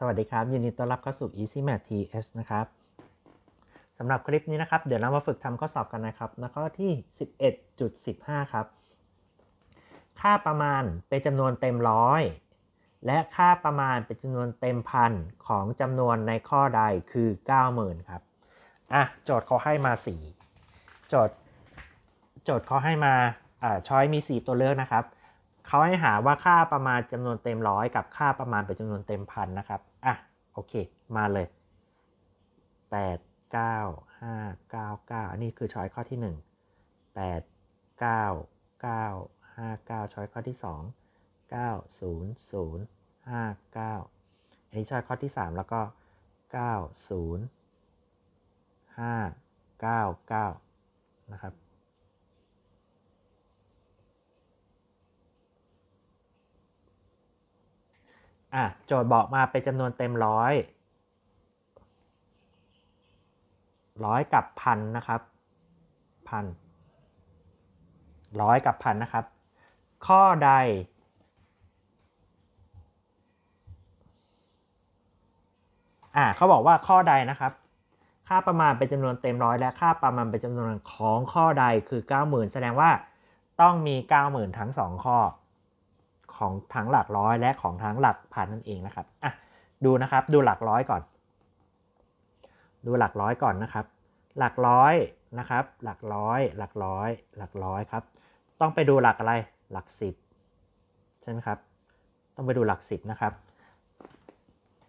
สวัสดีครับ ยินดีต้อนรับเข้าสู่ Easy Math TH นะครับสำหรับคลิปนี้นะครับ เดี๋ยวเรามาฝึกทำข้อสอบกันนะครับแล้วก็ที่ 11.15 ครับ ค่าประมาณเป็นจำนวนเต็มร้อยและค่าประมาณเป็นจำนวนเต็มพันของจำนวนในข้อใดคือ 90,000 ครับอะโจทย์เขาให้มา 4 โจทย์ โจทย์เขาให้มาอ่าช้อยมี 4 ตัวเลือกนะครับ เขาให้หาว่าค่าประมาณจำนวนเต็มร้อยกับค่าประมาณเป็นจำนวนเต็มพันนะครับ อะ โอเค มาเลย 8 9 5 9 9 อันนี้คือช้อยข้อที่ 1 8 9 9 5 9 ช้อยข้อที่ 2 9 0 0 5 9 อันนี้ช้อยข้อที่ 3 แล้วก็ 9 0 5 9 9 นะครับ อะโจทย์บอกมาเป็นจำนวนเต็มร้อยร้อยกับพันนะครับพันร้อยกับพันนะครับ ข้อใด อ่าเขาบอกว่าข้อใดนะครับ ค่าประมาณเป็นจำนวนเต็มร้อยและค่าประมาณเป็นจำนวนของข้อใดคือ 90,000 แสดงว่าต้องมี 90,000 ทั้ง 2 ข้อ ของทั้งหลักร้อยและของทั้งหลักพันนั่นเองนะครับอะดูนะครับดูหลักร้อยก่อน ดูหลักร้อยก่อนนะครับ หลักร้อยนะครับ หลักร้อย หลักร้อย หลักร้อยครับ ต้องไปดูหลักอะไรหลักสิบใช่ไหมครับ ต้องไปดูหลักสิบนะครับ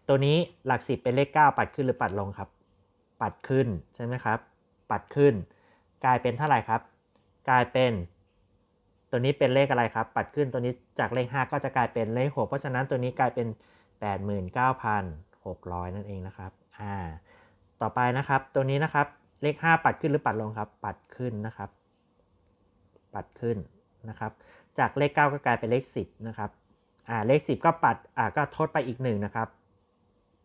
ตัวนี้หลักสิบเป็นเลข 9 ปัดขึ้นหรือปัดลงครับ ปัดขึ้นใช่ไหมครับ ปัดขึ้น กลายเป็นเท่าไหร่ครับ กลายเป็น ตัวนี้เป็นเลขอะไรครับ ปัดขึ้นตัวนี้จากเลข 5 ก็จะกลายเป็นเลข 6 เพราะฉะนั้นตัวนี้กลายเป็น 89,600 นั่นเองนะครับอ่าต่อไปนะครับ ตัวนี้นะครับเลข 5 ปัดขึ้นหรือปัดลงครับ ปัดขึ้นนะครับ ปัดขึ้นนะครับ จากเลข 9 ก็กลายเป็นเลข 10 นะครับอ่าเลข 10 ก็ปัดอ่าก็ทดไปอีก1นะครับ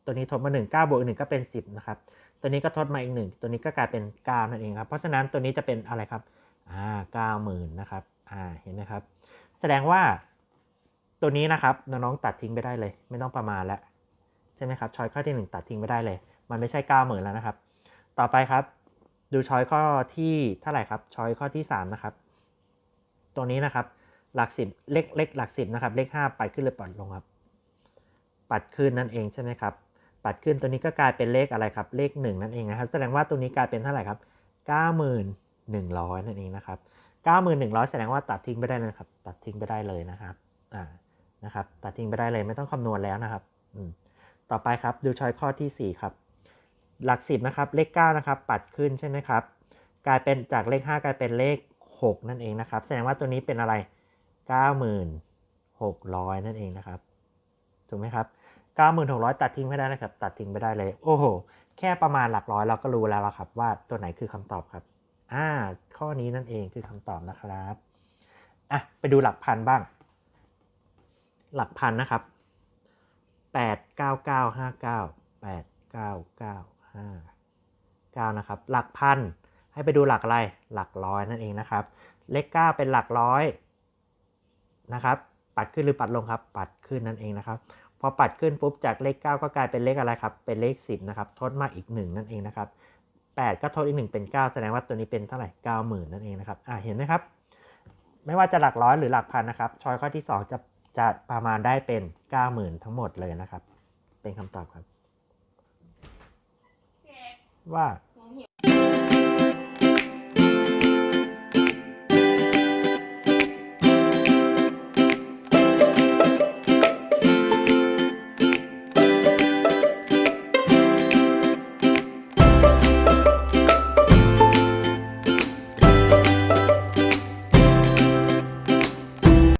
ตัวนี้ทดมา1 9บวก1ก็เป็น 10 นะครับ ตัวนี้ก็ทดมาอีก 1 ตัวนี้ก็กลายเป็น 9 นั่นเองครับ เพราะฉะนั้นตัวนี้จะเป็นอะไรครับอ่า90,000 นะครับ อ่าเห็นไหมครับ แสดงว่าตัวนี้นะครับน้องๆตัดทิ้งไปได้เลย ไม่ต้องประมาณแล้วใช่ไหมครับชอยข้อที่ 1 ตัดทิ้งไปได้เลย มันไม่ใช่90,000แล้วนะครับ ต่อไปครับ ดูชอยข้อที่เท่าไหร่ครับชอยข้อที่ 3 นะครับ ตัวนี้นะครับ หลักสิบเลขเลขหลักสิบนะครับ เลข5ปัดขึ้นหรือปัดลงครับ ปัดขึ้นนั่นเองใช่ไหมครับปัดขึ้นตัวนี้ก็กลายเป็นเลขอะไรครับ เลข 1 นั่นเองนะครับ แสดงว่าตัวนี้กลายเป็นเท่าไหร่ครับ 91,100 นั่นเองนะครับ 91,100 แสดงว่าตัดทิ้งไปได้เลยครับ ตัดทิ้งไปได้เลยนะครับอ่านะครับ ตัดทิ้งไปได้เลยไม่ต้องคำนวณแล้วนะครับอืมต่อไปครับดูช้อยข้อที่ 4 ครับ หลัก 10 นะครับ เลข 9 นะครับ ปัดขึ้นใช่ไหมครับ กลายเป็นจากเลข 5 กลายเป็นเลข 6 นั่นเองนะครับ แสดงว่าตัวนี้เป็นอะไร 9,600 นั่นเองนะครับ ถูกไหมครับ 9,600 ตัดทิ้งไม่ได้นะครับ ตัดทิ้งไม่ได้เลย โอ้โห แค่ประมาณหลักร้อยเราก็รู้แล้วละครับว่าตัวไหนคือคำตอบครับ อ่า ข้อนี้นั่นเองคือคำตอบนะครับ อะ ไปดูหลักพันบ้าง หลักพันนะครับแปดเก้าเก้าห้าเก้าแปดเก้าเก้าห้าเก้านะครับ หลักพันให้ไปดูหลักอะไร หลักร้อยนั่นเองนะครับ เลขเก้าเป็นหลักร้อยนะครับ ปัดขึ้นหรือปัดลงครับ ปัดขึ้นนั่นเองนะครับ พอปัดขึ้นปุ๊บจากเลข 9 ก็กลายเป็นเลขอะไรครับ เป็นเลข 10 นะครับ ทดมาอีก 1 นั่นเองนะครับ 8 ก็ทดอีก 1 เป็น 9 แสดงว่าตัวนี้เป็นเท่าไหร่ 90,000 นั่นเองนะครับ อ่าเห็นไหมครับ ไม่ว่าจะหลักร้อยหรือหลักพันนะครับชอยข้อที่ 2 จะจะประมาณได้เป็น 90,000 ทั้งหมดเลยนะครับ เป็นคำตอบครับ ว่าหนูหิว